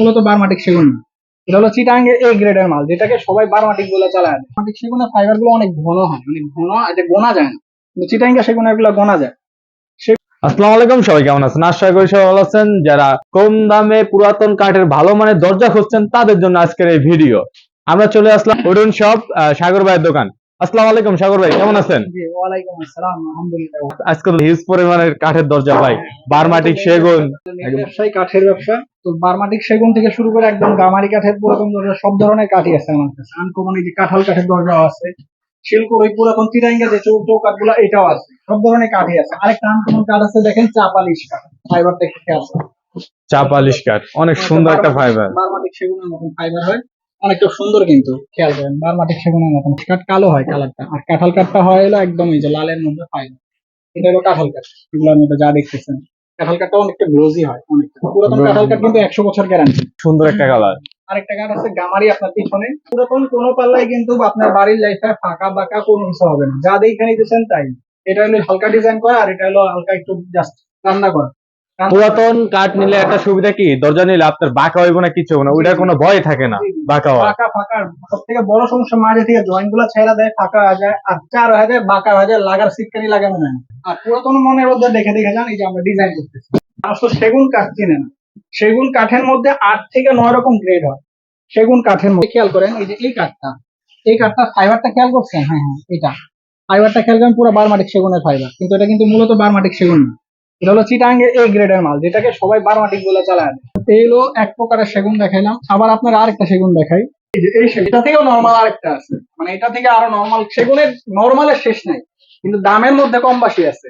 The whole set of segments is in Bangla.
মূলত বারমাটিক সেগুন না। এটা হলো চিটাঙ্গের এ গ্রেডের মাল, যেটাকে সবাই বারমাটিক বলে চালায়। বারমাটিক সেগুনের ফাইবারগুলো অনেক ঘন হয় অনেক ঘন এটা গোনা যায় না। কিন্তু চিটাঙ্গের সেগুনেরগুলো গোনা যায়। আসসালামু আলাইকুম, সবাই কেমন আছেন? আশা করি সবাই ভালো আছেন। যারা কম দামে পুরাতন কাঠের ভালো মানের দরজা খুঁজছেন, তাদের জন্য আজকের এই ভিডিও। আমরা চলে আসলাম অরুণ শপ সাগর ভাইয়ের দোকান। আসসালামু আলাইকুম সাগর ভাই কেমন আছেন? জি ওয়ালাইকুম আসসালাম আলহামদুলিল্লাহ। আজকে হিউজ পরিমাণের কাঠের দরজা ভাই। বারমাটিক সেগুন। ব্যবসায়ী কাঠের ব্যবসা। তো বারমাটিক সেগুন থেকে শুরু করে একদম গামারি কাঠের পুরাতন দরজা সব ধরনের কাঠই আছে আমার কাছে। আনকমন এই যে কাঁঠাল কাঠের দরজাও আছে। শিলকোর ওই পুরাতন তিরাঙ্গা যে চৌ চৌকাঠগুলো এটাও আছে। সব ধরনের কাঠই আছে। আরেকটা আনকমন কাঠ আছে দেখেন চাপালিশ কাঠ। ফাইবারটা একটু খেয়াল করুন। চা পালিশ কাঠ অনেক সুন্দর একটা ফাইবার বারমাটিক সেগুনের মতন ফাইবার হয়। অনেকটা সুন্দর কিন্তু খেয়াল করেন বারমাটিক সেগুনের মতন। কাঠ কালো হয় কালারটা আর কাঁঠাল কাঠটা হয় হলো একদম এই যে লালের মধ্যে ফাইবার এটা হলো কাঁঠাল কাঠ এগুলোর মধ্যে যা দেখতেছেন। কাঁঠাল কাঠটা অনেকটা গ্লোজি হয় অনেকটা। পুরাতন কাঁঠাল কাঠ কিন্তু একশো বছর গ্যারান্টি সুন্দর একটা কালার আরেকটা কাঠ আছে গামারি আপনার পিছনে। পুরাতন কোনো পাল্লাই কিন্তু আপনার বাড়ির লাইফে ফাঁকা বাঁকা কোনো কিছু হবে না। যা দেখে নিতেছেন তাই। এটা হলো হালকা ডিজাইন করা আর এটা হলো হালকা একটু জাস্ট রান্না করা। পুরাতন কাঠ নিলে একটা সুবিধা কি? দরজা নিলে আপনার বাঁকা হইব না কিছু হইব না। ওইটার কোনো ভয় থাকে না বাঁকা হওয়ার। ফাঁকা ফাঁকা। সব থেকে বড় সমস্যা মাঝে থেকে জয়েন্টগুলা ছেড়া দেয় ফাঁকা হয়ে যায় আর চার হয়ে যায় বাঁকা হয়ে যায় লাগার সিটকানি লাগে মনে হয় আর পুরাতন মনের মধ্যে দেখে দেখে যান এই যে আমরা ডিজাইন করতেছি। মানুষ তো সেগুন কাঠ চিনে না। সেগুন কাঠের মধ্যে আট থেকে নয় রকম গ্রেড হয়। সেগুন কাঠের মধ্যে খেয়াল করেন এই যে এই কাঠটা। এই কাঠটা ফাইবারটা খেয়াল করছেন? হ্যাঁ হ্যাঁ এটা। ফাইবারটা খেয়াল করেন পুরো বারমাটিক সেগুনের ফাইবার কিন্তু এটা কিন্তু মূলত বারমাটিক সেগুন না। এটা হলো চিটাঙ্গে এ গ্রেডের মাল, যেটাকে সবাই বারমাটিক বলে চালায়। এই হলো এক প্রকারের সেগুন দেখাইলাম। আবার আপনার আরেকটা সেগুন দেখাই। এই এটা থেকেও নর্মাল আরেকটা আছে। মানে এটা থেকে আরও নর্মাল সেগুনের নর্মালের শেষ নাই। কিন্তু দামের মধ্যে কম বেশি আছে।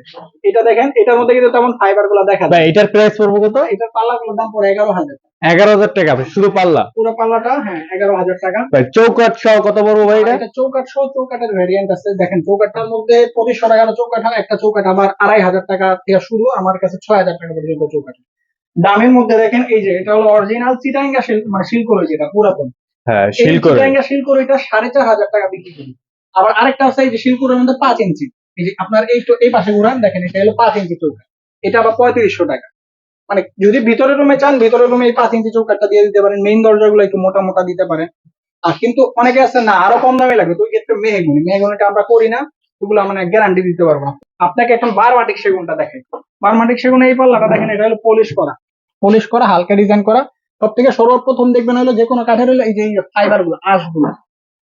এটা দেখেন এটার মধ্যে কিন্তু তেমন ফাইবারগুলো দেখা যায়। এটার প্রাইস পড়ব কত? এটার পাল্লা গুলোর দাম পড়ে এগারো হাজার এগারো হাজার টাকা শুধু পাল্লা? পুরো পাল্লাটা হ্যাঁ এগারো হাজার টাকা। চৌকাঠ সহ কত পড়ব ভাই এটা? এটা চৌকাঠ সহ চৌকাঠের ভ্যারিয়েন্ট আছে। দেখেন চৌকাঠটার মধ্যে পঁচিশশো টাকার চৌকাঠ হয় একটা চৌকাঠ আবার আড়াই হাজার টাকা থেকে শুরু আমার কাছে ছয় হাজার টাকা পর্যন্ত চৌকাঠ। দামের মধ্যে দেখেন এই যে এটা হলো অরিজিনাল চিটাঙ্গা শিল্প মানে শিল্কর যেটা পুরাতন। হ্যাঁ এই শিল করে চিটাঙ্গা শিল্কর এটা সাড়ে চার হাজার টাকা বিক্রি করি। আবার আরেকটা আছে এই যে শিল্করের মধ্যে পাঁচ ইঞ্চি। এই যে আপনার এই এই পাশে ঘুরান, দেখেন, এটা হলো পাঁচ ইঞ্চি চৌকাঠ এটা আবার পঁয়ত্রিশশো টাকা। মানে যদি ভিতরের রুমে চান, ভিতরের রুমে এই পাঁচ ইঞ্চি চৌকাঠটা দিয়ে দিতে পারেন। মেইন দরজাগুলো একটু মোটা মোটা দিতে পারেন। আর কিন্তু অনেকে আছে না, আরও কম দামে লাগবে, তো ক্ষেত্রে মেহগুনি। মেহগুনিটা আমরা করি না, ওগুলো মানে গ্যারান্টি দিতে পারব না। আপনাকে এখন বারমাটিক সেগুনটা দেখাই। বারমাটিক সেগুন এই পাল্লাটা দেখেন, এটা হলো পলিশ করা। পলিশ করা, হালকা ডিজাইন করা। সব থেকে সর্বপ্রথম দেখবেন হলো যে কোনো কাঠের হলো এই যে ফাইবারগুলো আঁশগুলো।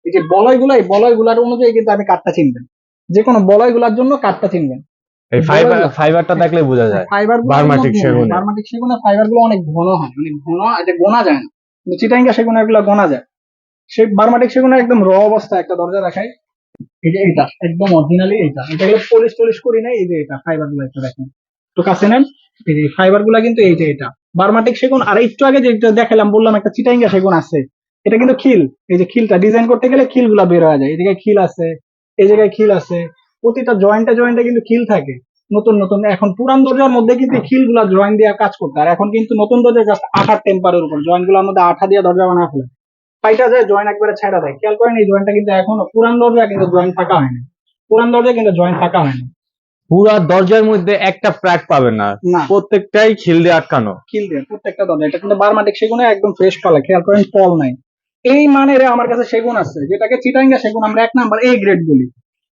এই যে বলয়গুলো এই বলয়গুলার অনুযায়ী কিন্তু আমি কাঠটা চিনবেন। যে কোনো বলয়গুলার জন্য কাঠটা চিনবেন। এই ফাইবার ফাইবারটা দেখলে বোঝা যায়। ফাইবার বারমাটিক সেগুনের। বারমাটিক সেগুনের ফাইবারগুলো অনেক ঘন হয় অনেক ঘন এটা গোনা যায় না। কিন্তু চিটাঙ্গা সেগুনেরগুলো গোনা যায়। সেই বারমাটিক সেগুনের একদম র অবস্থা একটা দরজা রাখাই এই যে এটা একদম অরিজিনালি এটা এটা হলো পলিশ টলিশ করি না এই যে এটা ফাইবারগুলো একটু দেখেন। তো কাছে নেন। এই যে ফাইবারগুলা কিন্তু এই যে এটা বারমাটিক সেগুন আর একটু আগে যেটা দেখালাম বললাম একটা চিটাঙ্গা সেগুন আছে। এটা কিন্তু খিল। এই যে খিলটা ডিজাইন করতে গেলে খিলগুলা বের হয়ে যায়। এদিকে খিল আছে এই জায়গায় খিল আছে। প্রতিটা জয়েন্টে জয়েন্টে কিন্তু খিল থাকে। নতুন নতুন। এখন পুরান দরজার মধ্যে কিন্তু খিলগুলা জয়েন্ট দিয়ে কাজ করতে আর এখন কিন্তু নতুন দরজা জাস্ট আঠার টেম্পারের উপর। জয়েন্টগুলোর মধ্যে আঠা দিয়ে দরজা বানা ফেলে। পাইটা যায় জয়েন্ট একবারে ছেড়া দেয়। খেয়াল করেন এই জয়েন্টটা কিন্তু এখনও পুরান দরজা কিন্তু জয়েন্ট ফাঁকা হয়নি। পুরান দরজা কিন্তু জয়েন্ট ফাঁকা হয়নি। পুরা দরজার মধ্যে একটা প্র্যাক পাবেন না। প্রত্যেকটাই খিল দিয়ে আটকানো। কিল দিয়ে প্রত্যেকটা দরজা। এটা কিন্তু বারমাটিক সেগুনে একদম ফ্রেশ পালা। খেয়াল করেন পল নাই। এই মানের আমার কাছে সেগুন আছে, যেটাকে চিটাঙ্গা সেগুন আমরা এক নাম্বার এই গ্রেড বলি।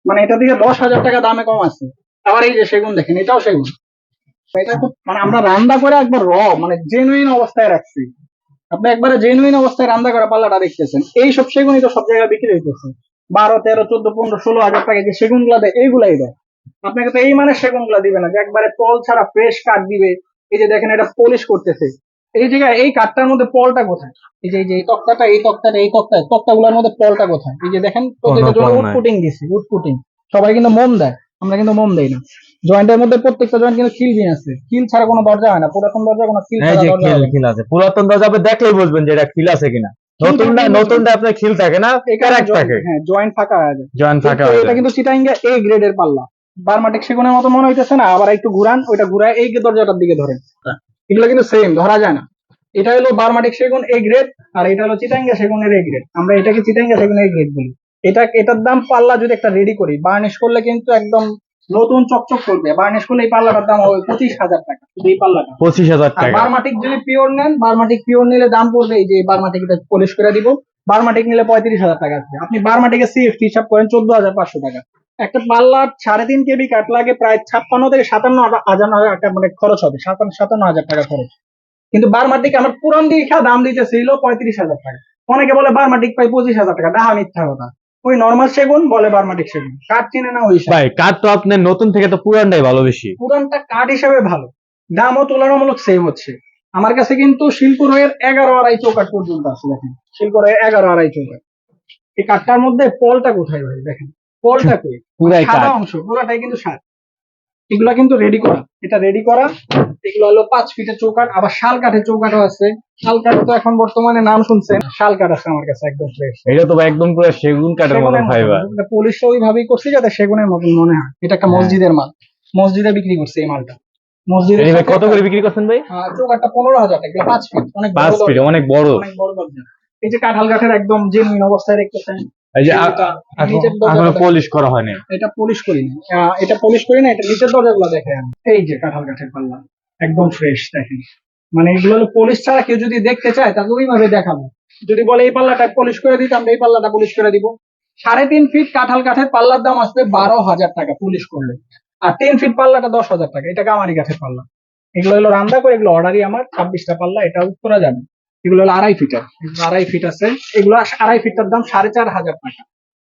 মানে এটা থেকে দশ হাজার টাকা দামে কম আছে। আবার এই যে সেগুন দেখেন, এটাও সেগুন। এটা খুব মানে আমরা রান্না করে একবার র মানে জেনুইন অবস্থায় রাখছি। আপনি একবারে জেনুইন অবস্থায় রান্না করা পাল্লাটা দেখতেছেন। এই সব সেগুনই তো সব জায়গায় বিক্রি হইতেছে। বারো, তেরো, চোদ্দ, পনেরো, ষোলো হাজার টাকা যে সেগুনগুলা দেয়, এইগুলাই দেয়। আপনাকে তো এই মানে সেগুনগুলা দিবে না যে একবারে পল ছাড়া ফ্রেশ কাঠ দিবে। এই যে দেখেন, এটা পলিশ করতেছে। এই জায়গায় এই কাঠটার মধ্যে পলটা কোথায়? এই যে এই যে এই তক্তাটা এই তক্তাটা এই তক্তা তক্তাগুলোর মধ্যে পলটা কোথায়? এই যে দেখেন প্রত্যেকটা জন্য উড দিছি সবাই কিন্তু মন দেয় আমরা কিন্তু মন দেই না। জয়েন্টের মধ্যে প্রত্যেকটা জয়েন্ট কিন্তু খিল বিন আছে। খিল ছাড়া কোনো দরজা হয় না পুরাতন দরজা কোনো এই ছাড়া দরজা না। খিল আছে। পুরাতন দরজা আপনি দেখলেই বুঝবেন যে এটা খিল আছে কিনা। নতুনটা থাকলে নতুনটা আপনার খিল থাকে না joint- থাকে। হ্যাঁ জয়েন্ট ফাঁকা হয়ে যায়। জয়েন্ট ফাঁকা হয়ে এটা। কিন্তু চিটাঙ্গা এই গ্রেডের পাল্লা। বারমাটিক সেগুনের মতো মনে হইতেছে না আবার একটু ঘুরান ওইটা ঘুরায় এই দরজাটার দিকে ধরেন। এগুলো কিন্তু সেম ধরা যায় না। এটা হলো বারমাটিক সেগুন এ গ্রেড আর এটা হলো চিটাঙ্গা সেগুনের এ গ্রেড আমরা এটাকে চিটাঙ্গা সেগুন এ গ্রেড বলি। এটা এটার দাম পাল্লা যদি একটা রেডি করি বার্নিশ করলে কিন্তু একদম নতুন চকচক করবে। বার্নিশ করলে এই পাল্লাটার দাম হবে পঁচিশ হাজার টাকা শুধু এই পাল্লাটা। পঁচিশ হাজার টাকা। বারমাটিক যদি পিওর নেন বারমাটিক পিওর নিলে দাম পড়বে এই যে বারমাটিক এটা পলিশ করে দিব। বারমাটিক নিলে পঁয়ত্রিশ হাজার টাকা আছে। আপনি বারমাটিকে সিএফটি হিসাব করেন চোদ্দ হাজার পাঁচশো টাকা। একটা পাল্লার সাড়ে তিন কেবি কাঠ লাগে প্রায় ছাপ্পান্ন থেকে সাতান্ন হাজার টাকা মানে খরচ হবে। সাতান্ন সাতান্ন হাজার টাকা খরচ। কিন্তু বারমাটিক আমার পুরান দীঘা দাম দিতেছিল পঁয়ত্রিশ হাজার টাকা। অনেকে বলে বারমাটিক পাই পঁচিশ হাজার টাকা ডাহা মিথ্যা কথা। ওই নর্মাল সেগুন বলে বারমাটিক সেগুন কাঠ চিনে না ওই হিসাবে। ভাই কাঠ তো আপনার নতুন থেকে তো পুরানটাই ভালো বেশি। পুরানটা কাঠ হিসাবে ভালো দামও তুলনামূলক সেম হচ্ছে। আমার কাছে কিন্তু শিলপুরের এগারো আড়াই চৌকাট পর্যন্ত আছে দেখেন। শিলপুরের এগারো আড়াই চৌকাট এই কাঠটার মধ্যে পলটা কোথায় ভাই দেখেন? পলটা কই? পুরাই সাদা অংশ পুরাটাই কিন্তু সার এগুলা কিন্তু রেডি করা। এটা রেডি করা। এগুলো হলো পাঁচ ফিটের চৌকাট আবার শাল কাঠের চৌকাটও আছে। শাল কাঠ তো এখন বর্তমানে নাম শুনছেন। শাল কাঠ আছে আমার কাছে একদম ফ্রেশ এটা তো একদম পুরো সেগুন কাঠের মতন। ফাইবার পুলিশ ওইভাবেই করছে যাতে সেগুনের মতন মনে হয়। এটা একটা হ্যাঁ। মসজিদের মাল। মসজিদে বিক্রি করছে এই মালটা। সাথে কত করে বিক্রি করছেন ভাই? চৌকাঠটা পনেরো হাজার টাকা। এগুলো পাঁচ ফিট অনেক বড় পাঁচ ফিট অনেক বড়। অনেক বড় এই যে কাঁঠাল কাঠের একদম জেনুইন অবস্থায় রেখেছেন এই যে এখনও পলিশ করা হয়নি। এটা পলিশ করি না এটা পলিশ করি না এটা নিচের দরজাগুলো দেখে এই যে কাঁঠাল কাঠের পাল্লা একদম ফ্রেশ দেখেন। মানে এগুলো হলো পলিশ ছাড়া কেউ যদি দেখতে চায় তাকে ওইভাবে দেখাবো। যদি বলে এই পাল্লাটা পলিশ করে আমরা এই পাল্লাটা পলিশ করে দিব। সাড়ে তিন ফিট কাঁঠাল কাঠের পাল্লার দাম আসবে বারো হাজার টাকা পলিশ করলে। আর তিন ফিট পাল্লাটা দশ হাজার টাকা এটা গামারি কাঠের পাল্লা। এগুলো হলো রান্দা করে এগুলো অর্ডারই আমার ছাব্বিশটা পাল্লা এটা উত্তরা যাবে। এগুলো হলো আড়াই ফিটার। আড়াই ফিট আছে। এগুলো আড়াই ফিটার দাম সাড়ে চার হাজার টাকা।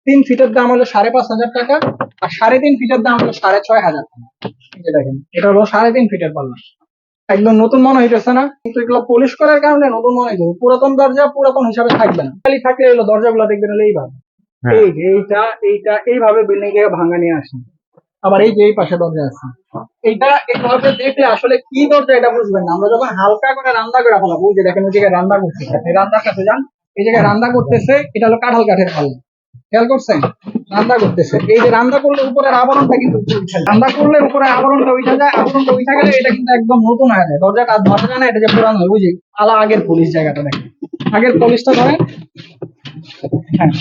তিন ফিটের দাম হলো সাড়ে পাঁচ হাজার টাকা আর সাড়ে তিন ফিটের দাম হলো সাড়ে ছয় হাজার টাকা। দেখেন এটা হলো সাড়ে তিন ফিটের পাল্লা। একদম নতুন মনে হইতেছে না কিন্তু এগুলো পলিশ করার কারণে নতুন মনে হইতেছে। পুরাতন দরজা পুরাতন হিসাবে থাকবে না। খালি থাকলে হলো দরজাগুলো দেখবেন হলো এইভাবে। হ্যাঁ। এইটা এইটা এইভাবে বিল্ডিং থেকে ভাঙা নিয়ে আসে আবার এই যে এই পাশে দরজা আছে। এইটা এইভাবে দেখলে আসলে কি দরজা এটা বুঝবেন না। আমরা যখন হালকা করে রান্না করে ফেলাবো যে দেখেন ওই জায়গায় রান্না করতেছে এই রান্নার কাছে যান এই জায়গায় রান্না করতেছে, এটা হলো কাঁঠাল কাঠের পাল্লা খেয়াল করছেন? রান্না করতেছে। এই যে রান্না করলে উপরের আবরণটা কিন্তু রান্না করলে উপরের আবরণটা উঠে যায়, আবরণটা উঠে গেলে এটা কিন্তু একদম নতুন হয়ে যায়। দরজাটা ধরা যায় না, এটা যে পুরানো বুঝি? আলা আগের পুলিশ জায়গাটা দেখেন। আগের পুলিশটা ধরেন।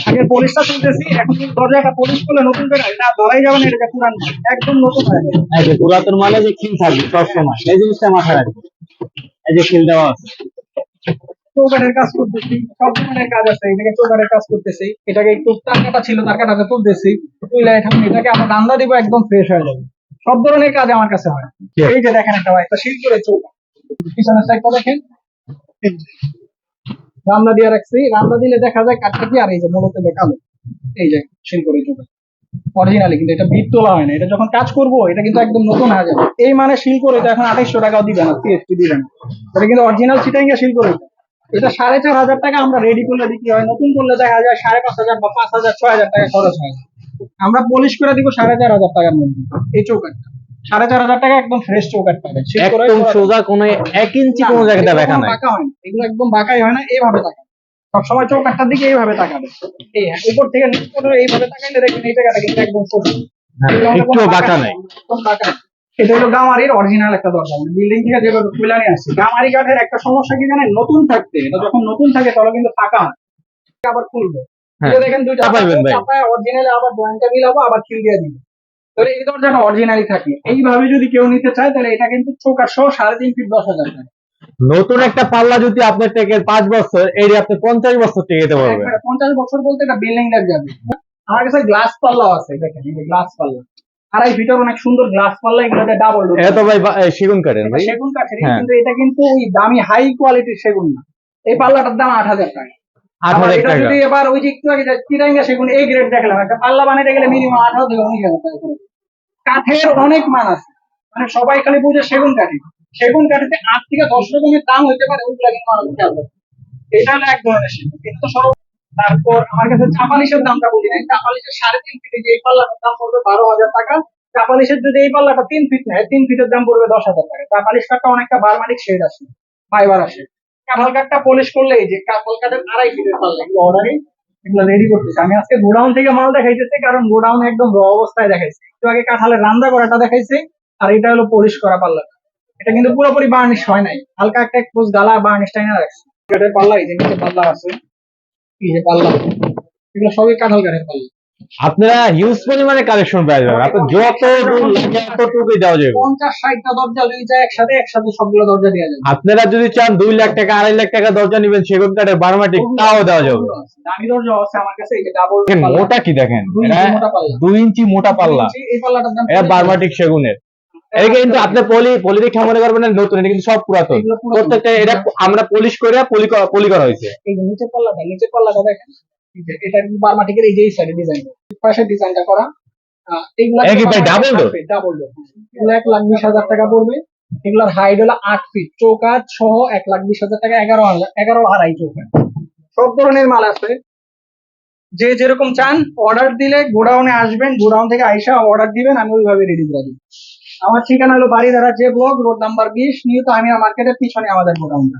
আগের পলিশটা তুলতেছি এখন কিন্তু দরজাটা পলিশ করলে নতুন আর ধরাই যাবে না এটা পুরান একদম নতুন হয়ে পুরাতন মালে যে খিল থাকবে সবসময় এই জিনিসটা মাথায় রাখবে। এই যে খিল দেওয়া আছে। কাজ করতেছি সব ধরনের কাজ আছে এটাকে কাজ করতেছি। এটাকে একটু তার কাটা ছিল তার কাটাতে তুলতেছি। এখন এটাকে আমরা রান্না দিব একদম ফ্রেশ হয়ে যাবে। সব ধরনের কাজ আমার কাছে হয়। এই যে দেখেন একটা ভাই একটা শিল করে চৌকা। পিছনের সাইডটা দেখেন। রান্না দিয়ে রাখছি। রান্না দিলে দেখা যায় কাঠটা কি আর এই যে মূলত দেখাল এই যে শিল করে চৌকা অরিজিনালি কিন্তু এটা বিট তোলা হয় না। এটা যখন কাজ করব, এটা কিন্তু একদম নতুন হয়ে যাবে। এই মানে শিল করে এটা এখন আঠাইশশো টাকাও দিবে না সিএসপি দিবে না। এটা কিন্তু অরিজিনাল চিটাইঙ্গা শিল করে। এটা সাড়ে চার হাজার টাকা আমরা রেডি করলে বিক্রি হয়। নতুন করলে দেখা যায় সাড়ে পাঁচ হাজার বা পাঁচ হাজার, ছয় হাজার টাকা খরচ হয়। আমরা পলিশ করে দিব সাড়ে চার হাজার টাকার মধ্যে। এই চৌকাটটা সাড়ে চার হাজার টাকা একদম ফ্রেশ চৌকাট পাবে একদম সোজা কোনো এক ইঞ্চি কোনো জায়গাতে এগুলো নাই। বাঁকা হয় এগুলো একদম বাঁকাই হয় না এইভাবে তাকাবে সবসময় চৌকাটটার দিকে এইভাবে তাকাবে। এই উপর থেকে নিচ পর্যন্ত এইভাবে তাকাইলে দেখবেন এই জায়গাটা কিন্তু একদম সোজা। এগুলো আমাদের একটু বাঁকা নাই। একদম বাঁকা এটা হলো গামারির অরিজিনাল একটা দরজা। বিল্ডিং থেকে যেভাবে খুলে নিয়ে আসছে গামারি কাঠের একটা সমস্যা কি জানেন? নতুন থাকতে এটা যখন নতুন থাকে তাহলে কিন্তু ফাঁকা হয় আবার খুলবে। হ্যাঁ। দেখেন দুইটা ভাই। আবার জয়েন্টটা মিলাবো আবার খিল দিয়ে দিব। তাহলে এই দরজাটা অরিজিনালি থাকে। এইভাবে যদি কেউ নিতে চায় তাহলে এটা কিন্তু সহ সাড়ে তিন ফিট দশ হাজার টাকা নতুন একটা পাল্লা যদি আপনার টেকে পাঁচ বছর এই আপনি পঞ্চাশ বছর টেকেতে পারবেন। পঞ্চাশ বছর বলতে এটা বিল্ডিং যাবে। আমার কাছে গ্লাস পাল্লাও আছে দেখেন এই যে গ্লাস পাল্লা। আড়াই ফিটের অনেক সুন্দর গ্লাস পাল্লা ডাবল ডোর এত ভাই সেগুন কাঠের ভাই? সেগুন কাঠের হ্যাঁ। কিন্তু এটা কিন্তু ওই দামি হাই কোয়ালিটির সেগুন না। এই পাল্লাটার দাম আট হাজার টাকা। আট হাজার টাকা। যদি এবার ওই যে একটু আগে চিরাঙ্গা সেগুন এই গ্রেড দেখলাম একটা পাল্লা বানাইতে গেলে মিনিমাম আঠারো থেকে উনিশ হাজার টাকা। কাঠের অনেক মান আছে। মানে সবাই খালি বুঝে সেগুন কাঠি। সেগুন কাঠিতে আট থেকে দশ রকমের দাম হইতে পারে ওইগুলা কিন্তু মানুষ খেয়াল। এটা হলো এক ধরনের সেগুন। এটা তো সব তারপর আমার কাছে চাপালিশের দামটা বলি নাই। চাপালিশের সাড়ে তিন ফিটে যে এই পাল্লাটার দাম পড়বে বারো হাজার টাকা। চাপালিশের যদি এই পাল্লাটা তিন ফিট নেয়, তিন ফিটের দাম পড়বে দশ হাজার টাকা। চাপালিশ কাঠটা অনেকটা বারমানিক শেড আসে ফাইবার আসে কাঁঠাল কাঠটা পলিশ করলে এই যে কাঁঠাল কাঠের আড়াই ফিটের পাল্লা এগুলো অর্ডারই এগুলো রেডি করতেছে। আমি আজকে গোডাউন থেকে মাল দেখাইতেছি, কারণ গোডাউন একদম র অবস্থায় দেখাইছে। একটু আগে কাঁঠালের রান্না করাটা দেখাইছে, আর এটা হলো পলিশ করা পাল্লা। এটা কিন্তু পুরোপুরি বার্নিশ হয় নাই। হালকা একটা একটু গালা বার্নিশ টাইনা রাখছে। কাঠের পাল্লা, এই যে নিচে পাল্লা আছে, এই যে পাল্লা, এগুলো সবই কাঁঠাল কাঠের পাল্লা। আপনারা হিউজ পরিমাণে কালেকশন পেয়ে যাবেন আপনার যত ততটুকুই দেওয়া যাবে। পঞ্চাশ ষাটটা দরজা লই যায় একসাথে একসাথে সবগুলো দরজা দেওয়া যাবে। আপনারা যদি চান দুই লাখ টাকা আড়াই লাখ টাকা দরজা নেবেন সেগুন কাঠের বারমাটিক তাও দেওয়া যাবে। দামি দরজা আছে আমার কাছে এই যে ডাবল মোটা কি দেখেন? দুই এটা ইঞ্চি মোটা পাল্লা। দুই ইঞ্চি মোটা পাল্লা। এই পাল্লাটার দাম এটা বারমাটিক সেগুনের। এটা কিন্তু আপনি পলি পলি দেখে মনে করবেন না নতুন এটা কিন্তু সব পুরাতন। প্রত্যেকটা এটা আমরা পলিশ করে পলি করা- পলি করা হয়েছে। এই যে নিচের পাল্লাটা নিচের পাল্লাটা দেখেন। এটা কিন্তু বারমাটিকের এই যে এই ডিজাইন পাশে ডিজাইনটা করা এগুলা এ কি ভাই double door? ডাবল ডোর এগুলো এক লাখ বিশ হাজার টাকা পড়বে। এগুলার হাইট হলো আট ফিট চৌকাঠ সহ এক লাখ বিশ হাজার টাকা এগারো এগারো আড়াই চৌকাঠ। সব ধরনের মাল আছে। যে যেরকম চান অর্ডার দিলে গোডাউনে আসবেন গোডাউন থেকে আইসা অর্ডার দিবেন আমি ওইভাবে রেডি করে দিই আমার ঠিকানা হলো বাড়িধারা যে ব্লক রোড নাম্বার বিশ। নিউ তাহমিয়া মার্কেটের পিছনে আমাদের গোডাউনটা।